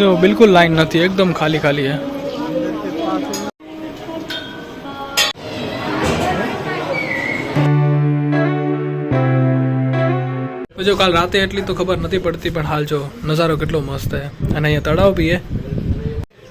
જો બિલકુલ લાઈન નથી, એકદમ ખાલી ખાલી હે જો કાલ રાતે એટલી તો ખબર નથી પડતી, પણ હાલ જો નજારો કેટલો મસ્ત હે અને અહીંયા તળાવ બી હે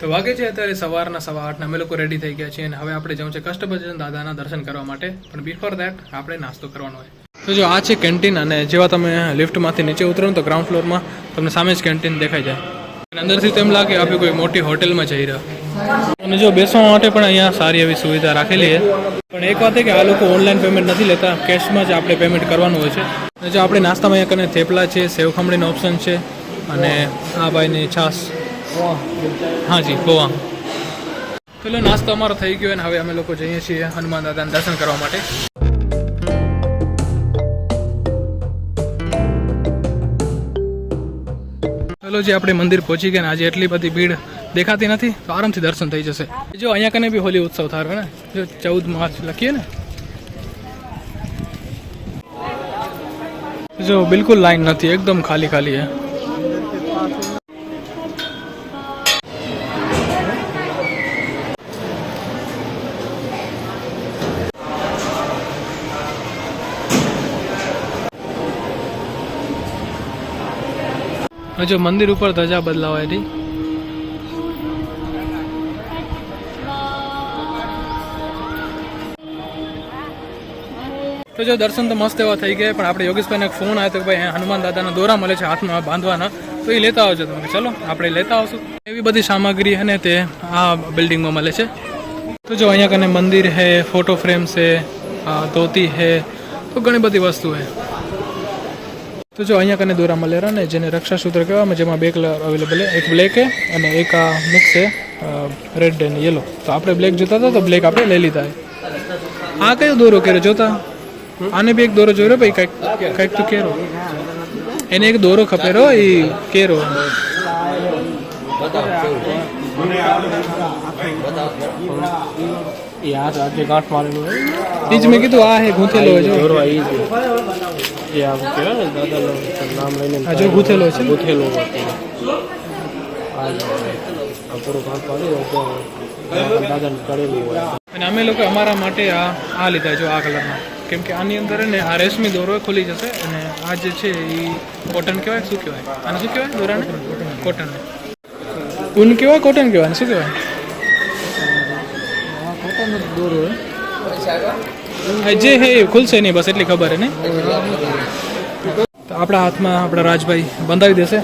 તો વાગે છે અત્યારે સવારના સવા આઠના. અમે લોકો રેડી થઈ ગયા છીએ અને હવે આપણે જવું છે કષ્ટભજન દાદાના દર્શન કરવા માટે. પણ બિફોર દેટ આપણે નાસ્તો કરવાનો હોય તો જો આ છે કેન્ટીન અને જેવા તમે લિફ્ટમાંથી નીચે ઉતરો તો ગ્રાઉન્ડ ફ્લોરમાં તમને સામે જ કેન્ટીન દેખાઈ જાય. અંદરથી તો એમ લાગે આપણે કોઈ મોટી હોટેલમાં જઈ રહ્યા. અને જો બેસવા માટે પણ અહીંયા સારી એવી સુવિધા રાખેલી છે. પણ એક વાત એ કે આ લોકો ઓનલાઈન પેમેન્ટ નથી લેતા, કેશમાં જ આપણે પેમેન્ટ કરવાનું હોય છે. અને જો આપણે નાસ્તામાં અહીંયા કને થેપલા છે, સેવ ઓપ્શન છે, અને આ ભાઈની છાસ હા જી, ગોવા. પેલો નાસ્તો અમારો થઈ ગયો અને હવે અમે લોકો જઈએ છીએ હનુમાન દાદાને દર્શન કરવા માટે. ચલો જે આપણે મંદિર પહોંચી ગયા આજે એટલી બધી ભીડ દેખાતી નથી, તો આરામથી દર્શન થઈ જશે. જો અહીંયા કને બી હોલી ઉત્સવ થાય ને? જો ચૌદ માર્ચ લખીએ ને. જો બિલકુલ લાઈન નથી, એકદમ ખાલી ખાલી, હે. જો મંદિર ઉપર ધજા બદલાવાય હતી તો જો દર્શન તો મસ્ત એવા થઈ ગયા, પણ આપણે યોગેશભાઈને ફોન આવ્યો કે ભાઈ હનુમાન દાદાના દોરા મળે છે હાથમાં બાંધવાના, તો એ લેતા આવજો તમે. ચલો, આપણે લેતા આવશું. એવી બધી સામગ્રી છે ને તે આ બિલ્ડિંગમાં મળે છે. તો જો અહીંયા કને મંદિર છે ફોટો ફ્રેમ છે ધોતી છે તો ઘણી બધી વસ્તુ છે તો જો અહીંયા કને દોરા મળેરા ને જેને રક્ષાસૂત્ર કહેવામાં, જેમાં બે કલર અવેલેબલ છે. એક બ્લેક છે અને એક આ મિક્સ છે રેડ એન્ડ યલો તો આપણે બ્લેક જોતા હતા, તો બ્લેક આપણે લઈ લીધા આ કયો દોરો કેરો જોતા? આને બી એક દોરો જોયો ભાઈ, કંઈક કંઈક તો કેરો. એને એક દોરો ખપેરો, એ કેરો. યાર આજે ગાંઠ મારેલું એ જ મેં કીધું આ હે ગૂંથેલો હોય જોરો ઈ જ. એ આમ કહેવાય દાદા નામ લઈને આ જો ગૂંથેલો છે. ગૂંથેલો આ આ પૂરું ગાંઠ મારી તો દાદાને ચડેલું હોય. અને અમે લોકો અમારા માટે આ આ લીધા જો આ કલરના કેમ કે આની અંદર ને આ રેશમી દોરો ખુલી જશે અને આ જે છે એ કોટન કહેવાય શું કહેવાય? આને શું કહેવાય દોરાને? કોટન. ઊન કહેવાય કોટન કહેવાય શું કહેવાય? દોરો જે હે એ ખુલશે નહીં બસ એટલી ખબર હે ને? તો આપણા હાથમાં આપણા રાજભાઈ બંધાવી દેશે.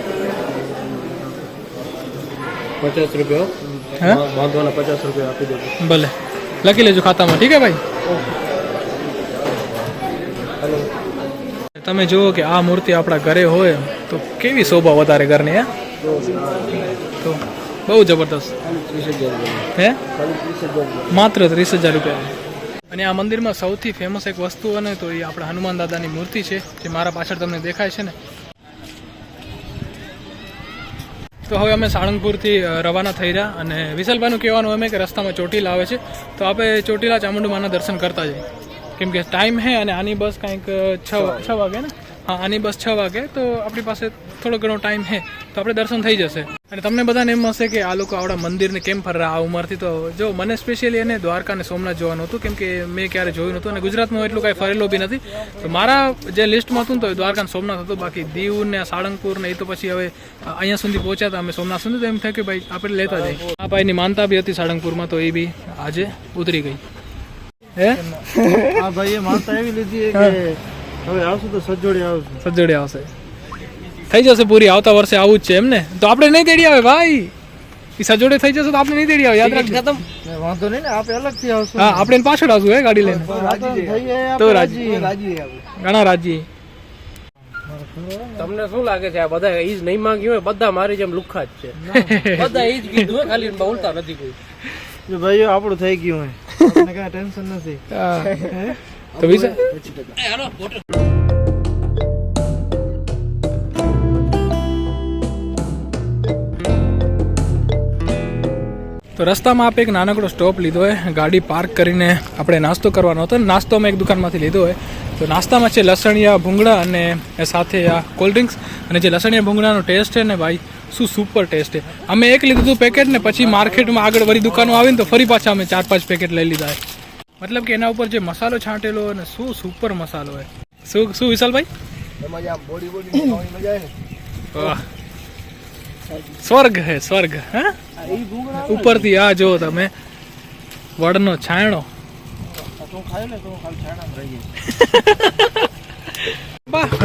પચાસ રૂપિયા બાંધવાના પચાસ રૂપિયા આપી દેજો. ભલે. લખી લેજો ખાતામાં ઠીક હે ભાઈ? તમે જુઓ કે આ મૂર્તિ આપણા ઘરે હોય તો કેવી શોભા વધારે ઘરની હે. તો બહુ જબરદસ્ત. હે? માત્ર ત્રીસ હજાર રૂપિયા. અને આ મંદિરમાં સૌથી ફેમસ એક વસ્તુ અને તો એ આપણા હનુમાન દાદાની મૂર્તિ છે, જે મારા પાછળ તમને દેખાય છે ને. તો હવે અમે સાળંગપુરથી રવાના થઈ રહ્યા અને વિશાલભાઈનું કહેવાનું અમે કે રસ્તામાં ચોટીલા આવે છે. તો આપણે ચોટીલા ચામુંડમાના દર્શન કરતા જઈએ. કેમ કે ટાઈમ હે અને આની બસ કાંઈક છ છ વાગે ને? હા, આની બસ છ વાગે. તો આપણી પાસે થોડો ઘણો ટાઈમ હે તો આપણે દર્શન થઈ જશે. અને તમને બધાને એમ હશે કે આ લોકો આવડા મંદિરને કેમ ફરરા આ ઉંમરથી તો જો મને સ્પેશિયલી એને દ્વારકા અને સોમનાથ જોવાનું હતું કેમ કે મેં ક્યારે જોયું નહોતું અને ગુજરાતમાં એટલું કાંઈ ફરેલો બી નથી. તો મારા જે લિસ્ટમાં હતું ને તો દ્વારકા અને સોમનાથ હતું બાકી દીવ ને સાળંગપુર ને એ તો પછી હવે અહીંયા સુધી પહોંચ્યા હતા અમે સોમનાથ સુધી તો એમ થયું કે ભાઈ આપણે લેતા જઈએ. આ ભાઈની માનતા બી હતી સાળંગપુરમાં તો એ બી આજે ઉતરી ગઈ. હે? આ ભાઈએ માનતા એવી લીધી કે હવે આવશું તો સજોડી આવશું. સજોડી આવશે. થઈ જશે પૂરી આવતા વર્ષે આવું જ છે એમ ને તો આપણે નહીં તેડી આવે ભાઈ. એ સજોડે થઈ જશે તો આપણે નહીં તેડી આવે યાદ રાખજો. ને વાંધો નહીં ને આપણે અલગથી આવશું. હા આપણે પાછળ આવશું હે ગાડી લઈને. તો રાજી ઘણા રાજી. તમને શું લાગે છે આ બધા ઈજ નહીં માંગ્યું હોય? બધા મારી જેમ લુખા જ છે. બધા ઈજ કીધું હોય ખાલી બોલતા નથી કોઈ. ભાઈઓ આપણું થઈ ગયું હોય. કઈ ટેન્શન નથી. હા. તો વિશે તો રસ્તામાં આપણે એક નાનકડો સ્ટોપ લીધો હોય ગાડી પાર્ક કરીને આપણે નાસ્તો કરવાનો હતો. નાસ્તો અમે એક દુકાનમાંથી લીધો હોય. તો નાસ્તામાં છે લસણિયા ભૂંગળા અને સાથે આ કોલ્ડ ડ્રિંક્સ અને જે લસણિયા ભૂંગળાનો ટેસ્ટ છે ને ભાઈ શું સુપર ટેસ્ટ છે. અમે એક લીધું હતું પેકેટ ને પછી માર્કેટમાં આગળ વળી દુકાનો આવીને તો ફરી પાછા અમે ચાર પાંચ પેકેટ લઈ લીધા મતલબ કે એના ઉપર જે મસાલો છાંટેલો અને શું સુપર મસાલો હોય શું શું વિશાલભાઈ વાહ. સ્વર્ગ હે સ્વર્ગ. હે? ઉપરથી આ જો તમે. વડનો છાંયણો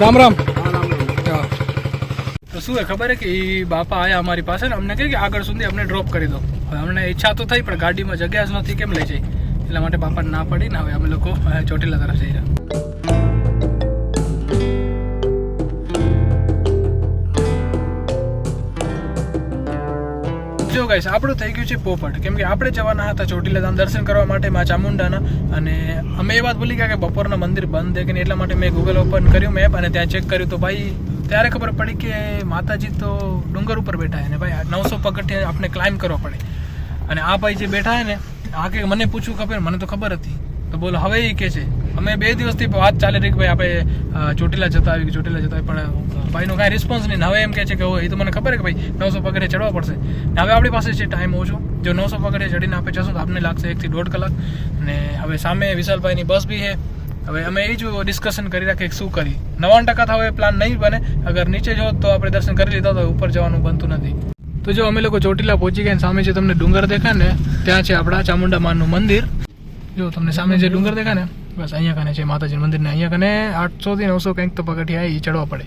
રામ રામ. તો શું ખબર કે એ બાપા આયા અમારી પાસે ને? અમને કહે કે આગળ સુધી અમને ડ્રોપ કરી દો. હવે અમને ઈચ્છા તો થઈ, પણ ગાડીમાં જગ્યા જ નથી કેમ લઈ જઈ? એટલા માટે બાપાને ના પડી ને હવે અમે લોકો ચોટીલા તરફ જઈ રહ્યા. જો ગાઈસ આપણું થઈ ગયું છે પોપટ. કેમ કે આપણે જવાના હતા ચોટીલા ધામ દર્શન કરવા માટે મા ચામુંડાના. અને અમે એ વાત ભૂલી ગયા કે બપોરના મંદિર બંધ છે કે એટલા માટે મેં ગૂગલ ઓપન કર્યું મેપ અને ત્યાં ચેક કર્યું તો ભાઈ, ત્યારે ખબર પડી કે માતાજી તો ડુંગર ઉપર બેઠા છે ને ભાઈ નવસો પગથિયા આપણે ક્લાઇમ્બ કરવો પડે. અને આ ભાઈ જે બેઠા છે ને, આ કે મને પૂછવું ખબર, મને તો ખબર હતી. તો બોલો, હવે એ કે છે? અમે બે દિવસથી વાત ચાલી રહી કે ભાઈ આપણે ચોટીલા જતા આવી ચોટીલા જતા આવી પણ ભાઈનો કાંઈ રિસ્પોન્સ નહીં. ને હવે એમ કહે છે કે એ તો મને ખબર છે કે ભાઈ નવસો પગડે ચડવા પડશે. ને હવે આપણી પાસે છે ટાઈમ ઓછો, જો નવસો પગડે ચડીને આપણે જશું તો આપને લાગશે એકથી દોઢ કલાક. અને હવે સામે વિશાલભાઈની બસ બી છે. હવે અમે એ જ ડિસ્કશન કરી રાખીએ શું કરી નવાણું ટકા હવે પ્લાન નહીં બને. અગર નીચે જો તો આપણે દર્શન કરી લીધા તો ઉપર જવાનું બનતું નથી. તો જો અમે લોકો ચોટીલા પહોંચી ગયા ને સામે જે તમને ડુંગર દેખાય ને, ત્યાં છે આપણા ચામુંડા માનું મંદિર. જો તમને સામે જે ડુંગર દેખાય ને બસ અહીંયા કને છે માતાજી મંદિર ને અહીંયા કને આઠસો થી નવસો કંઈક તો પગથિયા એ ચડવા પડે.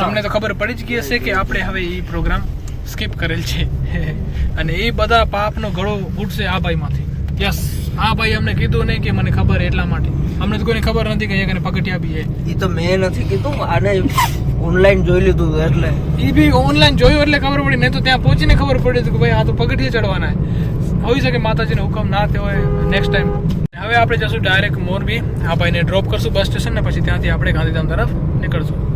તમને તો ખબર પડી જ ગઈ હશે કે આપણે હવે એ પ્રોગ્રામ સ્કીપ કરેલ છે. અને એ બધા પાપનો ઘડો ઉઠશે આ ભાઈમાંથી. યસ આ ભાઈ અમને કીધું નહીં કે મને ખબર એટલા માટે. અમને તો કોઈને ખબર નથી કે અહીંયા કને પગથિયા બી એ તો મેં નથી કીધું આને ઓનલાઈન જોઈ લીધું એટલે. એ બી ઓનલાઈન જોયું એટલે ખબર પડી. નહીં તો ત્યાં પહોંચીને ખબર પડી કે ભાઈ આ તો પગથિયે ચડવાના હોઈ શકે માતાજીનો હુકમ ના થયો હોય નેક્સ્ટ ટાઈમ હવે આપણે જશું ડાયરેક્ટ મોરબી. આ ભાઈને ડ્રોપ કરશું બસ સ્ટેશન ને પછી ત્યાંથી આપણે ગાંધીધામ તરફ નીકળશું.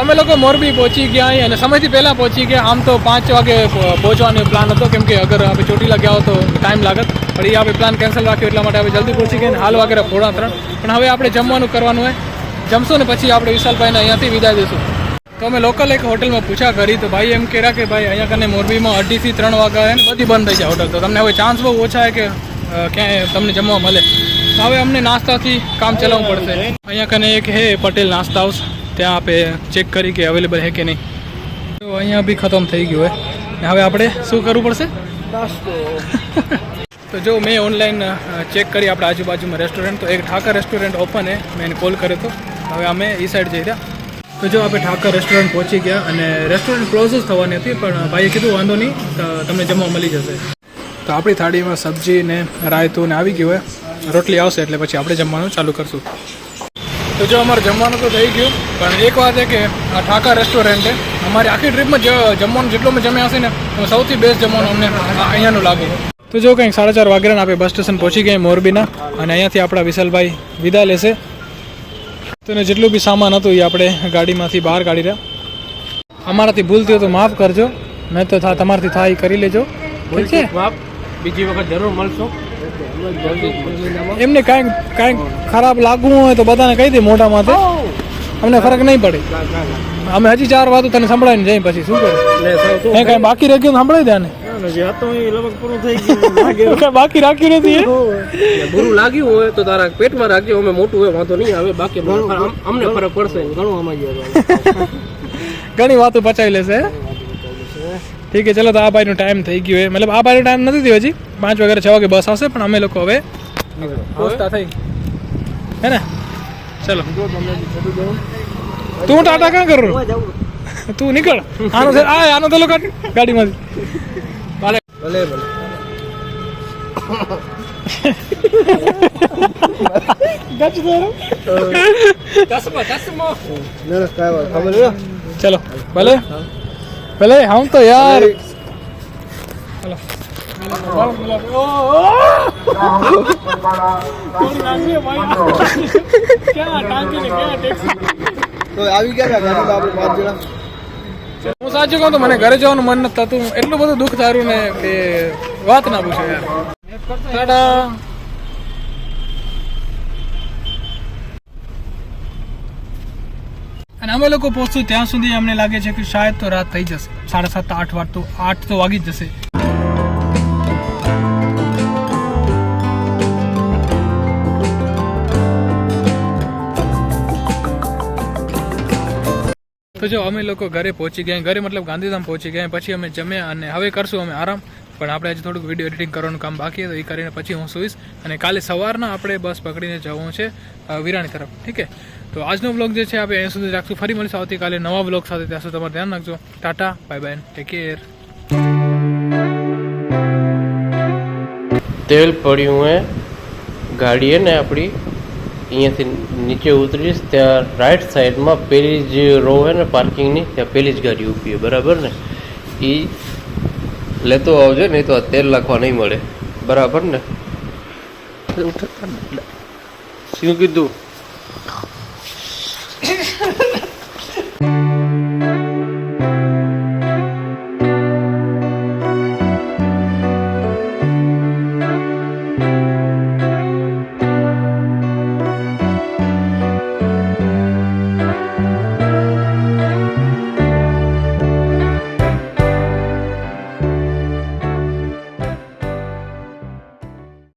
તો અમે લોકો મોરબી પહોંચી ગયા અહીં અને સમયથી પહેલાં પહોંચી ગયા. આમ તો પાંચ વાગે પહોંચવાનો પ્લાન હતો. કેમ કે અગર આપણે ચોટીલા ગયા હો તો ટાઈમ લાગત. પણ એ આપણે પ્લાન કેન્સલ રાખ્યો એટલા માટે આપણે જલ્દી પહોંચી ગયા હાલ વાગે પોણા ત્રણ. પણ હવે આપણે જમવાનું કરવાનું હોય જમશું ને પછી આપણે વિશાલભાઈને અહીંયાથી વિદાય દઈશું. તો અમે લોકલ એક હોટલમાં પૂછા કરી તો ભાઈ એમ કહેરા કે ભાઈ, અહીંયા કને મોરબીમાં અઢીથી ત્રણ વાગ્યા ને બધી બંધ થઈ જાય હોટલ. તો તમને હવે ચાન્સ બહુ ઓછા છે કે ક્યાંય તમને જમવા મળે. હવે અમને નાસ્તાથી કામ ચલાવવું પડશે. અહીંયા કને એક હે પટેલ નાસ્તા હાઉસ ત્યાં આપણે ચેક કરી કે અવેલેબલ હે કે નહીં. તો અહીંયા બી ખતમ થઈ ગયું હોય ને હવે આપણે શું કરવું પડશે? તો જો મેં ઓનલાઈન ચેક કરી આપણે આજુબાજુમાં રેસ્ટોરન્ટ તો એક ઠાકર રેસ્ટોરન્ટ ઓપન હે. મેં એને કોલ કર્યો હતો હવે અમે એ સાઈડ જઈ રહ્યા. તો જો આપણે ઠાકર રેસ્ટોરન્ટ પહોંચી ગયા અને રેસ્ટોરન્ટ ક્લોઝ જ થવાની હતી પણ ભાઈએ કીધું વાંધો નહીં તો તમને જમવા મળી જશે. તો આપણી થાળીમાં સબ્જી ને રાયતું ને આવી ગયું હોય રોટલી આવશે એટલે પછી આપણે જમવાનું ચાલુ કરશું. તો જો અમારે જમવાનું તો થઈ ગયું, પણ એક વાત છે કે આ ઠાકા રેસ્ટોરન્ટ છે. અમારી આખી ટ્રીપમાં જમવાનું જેટલું અમે જમ્યા હશે ને, તો સૌથી બેસ્ટ જમવાનું અમને અહીંયાનું લાગે તો જો કંઈક સાડા ચાર વાગ્યાના આપણે બસ સ્ટેશન પહોંચી ગયા મોરબીના, અને અહીંયાથી આપણા વિશાલભાઈ વિદા લેશે. તો એને જેટલું બી સામાન હતું એ આપણે ગાડીમાંથી બહાર કાઢી રહ્યા. અમારાથી ભૂલ થયું તો માફ કરજો નહીં તો તમારાથી થાય કરી લેજો. ઠીક છે? બાપ બીજી વખત જરૂર મળશો. એમને કાંઈક કાંઈક ખરાબ લાગવું હોય તો બધાને કહી દે મોટા માથે અમને ફરક નહીં પડે. અમે હજી ચાર વાતો તને સંભળાવીને જઈએ પછી શું કરે? કાંઈ બાકી રાખ્યું સંભળાવી દે આને. બાકી રાખ્યું નથી? બુરું લાગ્યું હોય તો તારા પેટમાં રાખજો અમે મોટું હોય વાંધો નહીં આવે બાકી અમને ફરક પડશે. ઘણું અમારી ઘણી વાતો પચાવી લેશે? ઠીક છે ચલો તો આ ભાઈનો ટાઈમ થઈ ગયો છે મતલબ આ ભાઈનો ટાઈમ નથી થયો હજી. પાંચ વાગ્યા છ વાગે બસ આવશે પણ અમે લોકો હવે થઈ. હે ને? ચલો. તું ટાટા ક્યાં કરું? તું નીકળ. આનો છે આ આનો તો કાઢ. ગાડીમાંથી. ભલે. ભલે ગચ દોરો ચશ્મા ચશ્મા. ના ના કાંઈ વાત ખબર છે ચલો. ભલે. હમ તો યાર. તો આવી ગયા આપણે પાંચ જણા. હું સાચું કહું તો મને ઘરે જવાનું મન નથી થતું. એટલું બધું દુઃખ થારું ને કે વાત ના પૂછો યાર. અને અમે લોકો પહોંચશું ત્યાં સુધી અમને લાગે છે કે શાયદ તો રાત થઈ જશે. સાડા સાત, આઠ વાર તો આઠ તો વાગી જ જશે. તો જો અમે લોકો ઘરે પહોંચી ગયા, ઘરે મતલબ ગાંધીધામ પહોંચી ગયા, પછી અમે જમ્યા અને હવે કરશું અમે આરામ. પણ આપણે આજે થોડુંક વીડિયો એડિટિંગ કરવાનું કામ બાકી હતું, એ કરીને પછી હું સુઈશ. અને કાલે સવારના આપણે બસ પકડીને જવું છે વિરાણી તરફ. ઠીક છે? તો આજનો બ્લોગ જે છે, આપણે અહીં સુધી રાખશું. ફરી મળીશું આવતીકાલે નવા બ્લોગ સાથે. ત્યાં સુધી તમારે ધ્યાન રાખજો. Tata bye bye take care તેલ પડ્યું હે ગાડી ને આપણી. અહીંયાથી નીચે ઉતરીશ ત્યાં રાઈટ સાઈડમાં પેલી જ રો હે ને પાર્કિંગની ત્યાં પેલી જ ગાડી ઊભી બરાબર ને? એ લેતો આવજો નહીં તો આ તેલ નાખવા નહીં મળે. બરાબર ને. શું કીધું?